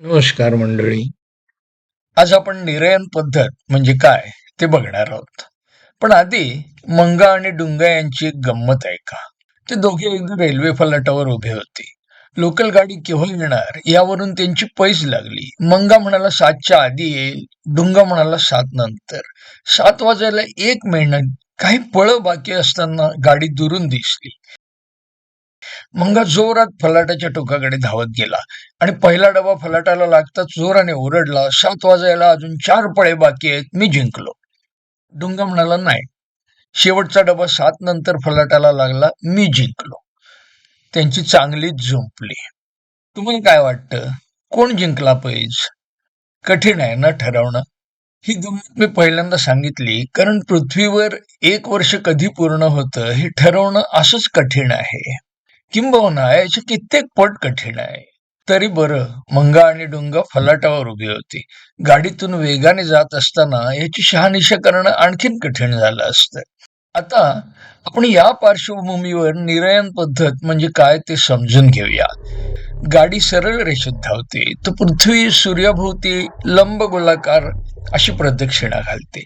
नमस्कार मंडळी. आज आपण निरयन पद्धत म्हणजे काय ते बघणार आहोत. पण आधी मंगा आणि डुंगा यांची एक गंमत आहे का ते दोघे एकदा रेल्वे फलाटावर उभे होते. लोकल गाडी केव्हा येणार यावरून त्यांची पैस लागली. मंगा म्हणाला सातच्या आधी येईल डुंगा म्हणाला सात नंतर. सात वाजायला एक मिनिट काही पळ बाकी असताना गाडी दुरून दिसली. मग जोरात फलाटाच्या टोकाकडे धावत गेला. आणि पहिला डबा फलाटाला लागताच जोराने ओरडला सात वाजायला अजून चार पळे बाकी आहेत मी जिंकलो. डुंग म्हणाला नाही शेवटचा डबा सात नंतर फलाटाला लागला मी जिंकलो. त्यांची चांगलीच झोंपली. तुम्हाला काय वाटतं? कोण जिंकला पैज? कठीण आहे ना ठरवणं? ही गंमत मी पहिल्यांदा सांगितली कारण पृथ्वीवर एक वर्ष कधी पूर्ण होतं हे ठरवणं असंच कठीण आहे. किंबहुना याचे कित्येक पट कठीण आहे. तरी बरं मंगा आणि डुंगा फलाटावर उभी होती. गाडीतून वेगाने जात असताना याची शहानिशा करणं आणखीन कठीण झालं असतं. आता आपण या पार्श्वभूमीवर निरयन पद्धत म्हणजे काय ते समजून घेऊया. गाडी सरळ रेषेत धावते तर पृथ्वी सूर्याभोवती लंब गोलाकार अशी प्रदक्षिणा घालते.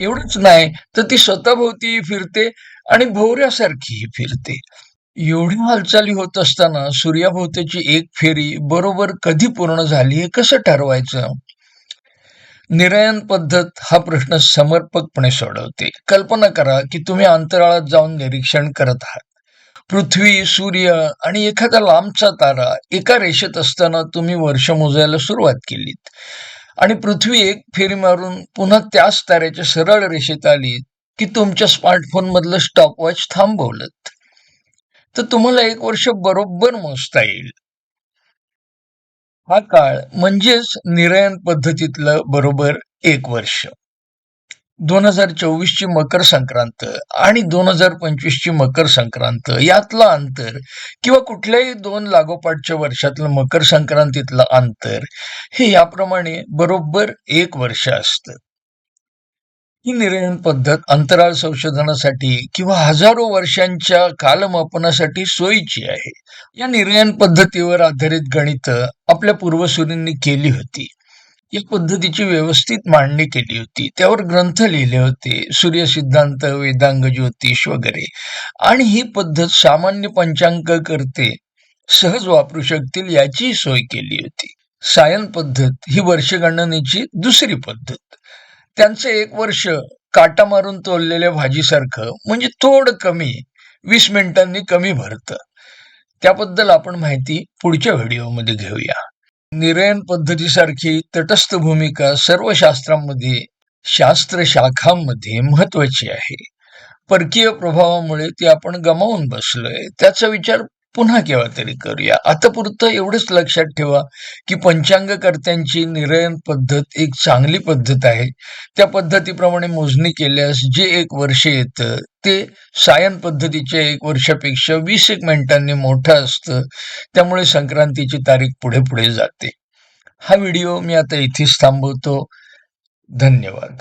एवढंच नाही तर ती स्वतःभोवती फिरते आणि भोवऱ्यासारखीही फिरते. एवढ्या हालचाली होत असताना सूर्याभोवतीची एक फेरी बरोबर कधी पूर्ण झाली हे कसं ठरवायचं? निरयन पद्धत हा प्रश्न समर्पकपणे सोडवते. कल्पना करा की तुम्ही अंतराळात जाऊन निरीक्षण करत आहात. पृथ्वी सूर्य आणि एखादा लांबचा तारा एका रेषेत असताना तुम्ही वर्ष मोजायला सुरुवात केलीत. आणि पृथ्वी एक फेरी मारून पुन्हा त्याच ताऱ्याच्या सरळ रेषेत आली की तुमच्या स्मार्टफोन मधलं स्टॉपवॉच थांबवलं तर तुम्हाला एक वर्ष बरोबर मोजता येईल. हा काळ म्हणजेच निरयन पद्धतीतलं बरोबर एक वर्ष. दोन हजार चोवीस ची मकर संक्रांत आणि दोन हजार पंचवीस ची मकर संक्रांत यातलं अंतर किंवा कुठल्याही दोन लागोपाठच्या वर्षातलं मकर संक्रांतीतलं अंतर हे याप्रमाणे बरोबर एक वर्ष असतं. ही निर्णय पद्धत अंतराळ संशोधनासाठी किंवा हजारो वर्षांच्या कालमापनासाठी सोयीची आहे. या निर्णय पद्धतीवर आधारित गणित आपल्या पूर्वसुरींनी केली होती. या पद्धतीची व्यवस्थित मांडणी केली होती. त्यावर ग्रंथ लिहिले होते सूर्य सिद्धांत वेदांग ज्योतिष वगैरे. आणि ही पद्धत सामान्य पंचांक करते सहज वापरू शकतील याची सोय केली होती. सायन पद्धत ही वर्षगणनेची दुसरी पद्धत. त्यांचं एक वर्ष काटा मारून तोललेल्या भाजीसारखं म्हणजे थोडं कमी वीस मिनिटांनी कमी भरतं. त्याबद्दल आपण माहिती पुढच्या व्हिडिओमध्ये घेऊया. निरयन पद्धतीसारखी तटस्थ भूमिका सर्व शास्त्रांमध्ये शास्त्र शाखांमध्ये महत्वाची आहे. परकीय प्रभावामुळे ती आपण गमावून बसलोय. त्याचा विचार पुन्हा केव्हा तरी करूया. आता पुरतं एवढंच लक्षात ठेवा की पंचांगकर्त्यांची निरयन पद्धत एक चांगली पद्धत आहे. त्या पद्धतीप्रमाणे मोजणी केल्यास जे एक वर्ष येतं ते सायन पद्धतीच्या एक वर्षापेक्षा वीस एक मिनिटांनी मोठं असतं. त्यामुळे संक्रांतीची तारीख पुढे पुढे जाते. हा व्हिडिओ मी आता इथेच थांबवतो. धन्यवाद.